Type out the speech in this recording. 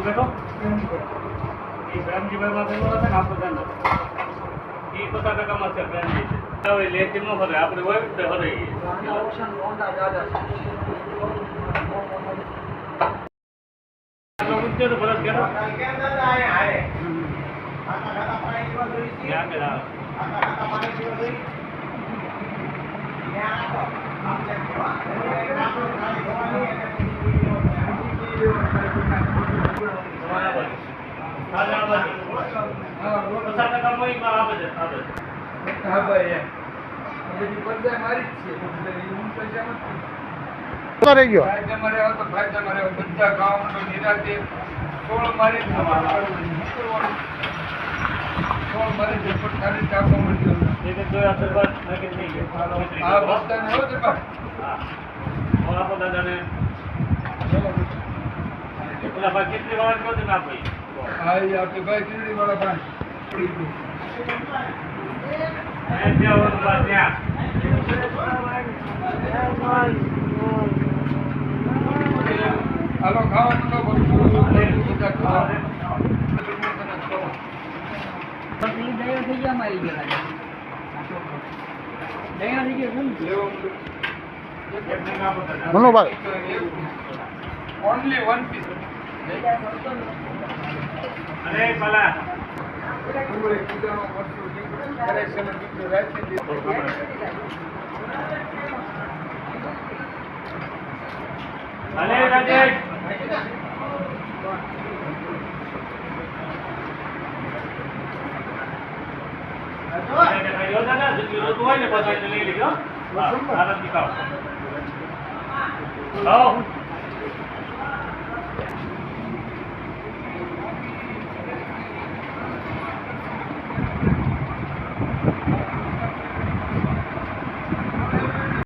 બેઠો એ ને આપણે ત્યાં એ પચાસ ટકામાં છે પ્રેમજી હવે લેતી આપણે હોય તો ફરે તો ભરત ત્યાં રહી ગયો બધા ગામનો નિરાતે સોળ મારી સોળ મારી જ ખાલી ચાપો મળ્યો હો તે બા. હા ઓલા પણ દાદાને પેલા ભાઈ કેટલી વાર કહો ને આ ભાઈ હા એ આપણે ભાઈ કીડી વાળા ભાઈ ગયું. હાલો ખાવાનું બધા ખાવાનું. મનુભાઈ ઓનલી વન પીસ અરે પેલા અરે રાજેશ. યોજના જેટલી ઋતુ હોય ને પછી એને લઈ લેજો આનંદ નીકાળો